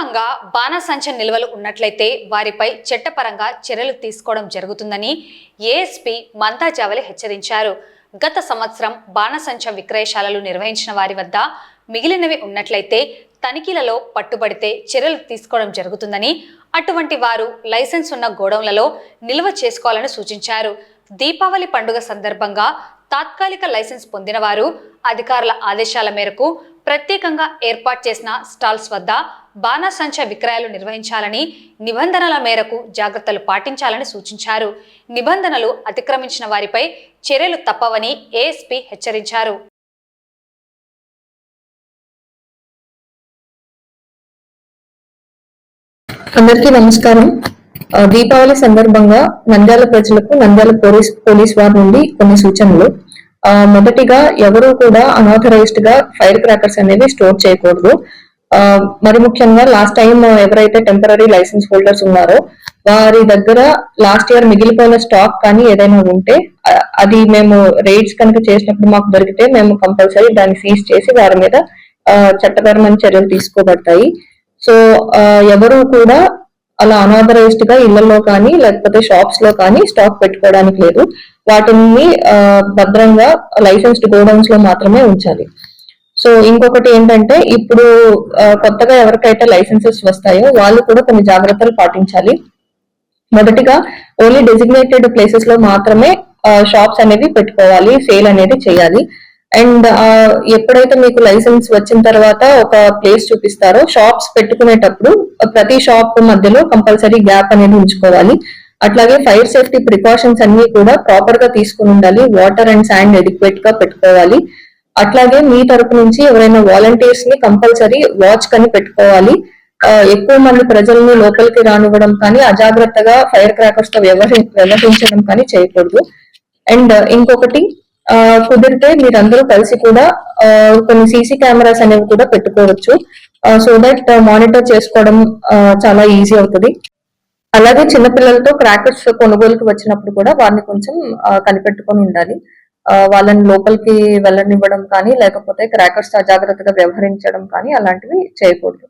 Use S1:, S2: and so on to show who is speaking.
S1: అక్రమంగా బాణసంచ నిల్వలు ఉన్నట్లయితే వారిపై చట్టపరంగా చర్యలు తీసుకోవడం జరుగుతుందని ఏఎస్పీ మంతా జావలి హెచ్చరించారు. గత సంవత్సరం బాణసంచ విక్రయశాలలు నిర్వహించిన వారి వద్ద మిగిలినవి ఉన్నట్లయితే తనిఖీలలో పట్టుబడితే చర్యలు తీసుకోవడం జరుగుతుందని అటువంటి వారు లైసెన్స్ ఉన్న గోడౌన్లలో నిల్వ చేసుకోవాలని సూచించారు. దీపావళి పండుగ సందర్భంగా తాత్కాలిక లైసెన్స్ పొందిన వారు అధికారుల ఆదేశాల మేరకు ప్రత్యేకంగా ఏర్పాటు చేసిన స్టాల్స్ వద్ద బాణసంచ విక్రయాలు నిర్వహించాలని నిబంధనల మేరకు జాగ్రత్తలు పాటించాలని సూచించారు. నిబంధనలు అతిక్రమించిన వారిపై చర్యలు తప్పవని ఏఎస్పీ హెచ్చరించారు.
S2: అందరికీ నమస్కారం. దీపావళి సందర్భంగా నంద్యాల ప్రజలకు నంద్యాల పోలీస్ పోలీస్ వారి నుండి కొన్ని సూచనలు. మొదటిగా ఎవరు కూడా అనాథరైజ్డ్గా ఫైర్ క్రాకర్స్ అనేవి స్టోర్ చేయకూడదు. మరి ముఖ్యంగా లాస్ట్ టైం ఎవరైతే టెంపరీ లైసెన్స్ హోల్డర్స్ ఉన్నారో వారి దగ్గర లాస్ట్ ఇయర్ మిగిలిపోయిన స్టాక్ కానీ ఏదైనా ఉంటే అది మేము రేట్స్ కనుక చేసినప్పుడు మాకు దొరికితే మేము కంపల్సరీ దాన్ని సీజ్ చేసి వారి మీద చట్టపరమైన చర్యలు తీసుకోబడతాయి. సో ఎవరు కూడా అలా అనాథరైజ్డ్గా ఇళ్ళలో కానీ లేకపోతే షాప్స్లో కానీ స్టాక్ పెట్టుకోవడానికి లేదు. వాటిని భద్రంగా లైసెన్స్డ్ గోడౌన్స్లో మాత్రమే ఉంచాలి. సో ఇంకొకటి ఏంటంటే ఇప్పుడు కొత్తగా ఎవరికైతే లైసెన్సెస్ వస్తాయో వాళ్ళు కూడా కొన్ని జాగ్రత్తలు పాటించాలి. మొదటిగా ఓన్లీ డెసిగ్నేటెడ్ ప్లేసెస్లో మాత్రమే షాప్స్ అనేవి పెట్టుకోవాలి సేల్ అనేది చేయాలి. అండ్ ఎప్పుడైతే మీకు లైసెన్స్ వచ్చిన తర్వాత ఒక ప్లేస్ చూపిస్తారో షాప్స్ పెట్టుకునేటప్పుడు ప్రతి షాప్ మధ్యలో కంపల్సరీ గ్యాప్ అనేది ఉంచుకోవాలి. అట్లాగే ఫైర్ సేఫ్టీ ప్రికాషన్స్ అన్ని కూడా ప్రాపర్గా తీసుకుని ఉండాలి. వాటర్ అండ్ శాండ్ ఎడిక్వేట్గా పెట్టుకోవాలి. అట్లాగే మీ తరపు నుంచి ఎవరైనా వాలంటీర్స్ని కంపల్సరీ వాచ్ కని పెట్టుకోవాలి. ఎక్కువ మంది ప్రజల్ని లోపలికి రానివ్వడం కానీ అజాగ్రత్తగా ఫైర్ క్రాకర్స్తో వ్యవహరి వ్యవహరించడం కానీ చేయకూడదు. అండ్ ఇంకొకటి ఆ, కుదిరితే మీరందరూ కలిసి కూడా కొన్ని సీసీ కెమెరాస్ అనేవి కూడా పెట్టుకోవచ్చు. సో దట్ మానిటర్ చేసుకోవడం చాలా ఈజీ అవుతుంది. అలాగే చిన్నపిల్లలతో క్రాకర్స్ కొనుగోలుకి వచ్చినప్పుడు కూడా వారిని కొంచెం కనిపెట్టుకొని ఉండాలి. వాళ్ళని లోపలికి వెళ్ళనివ్వడం కానీ లేకపోతే క్రాకర్స్ అజాగ్రత్తగా వ్యవహరించడం కానీ అలాంటివి చేయకూడదు.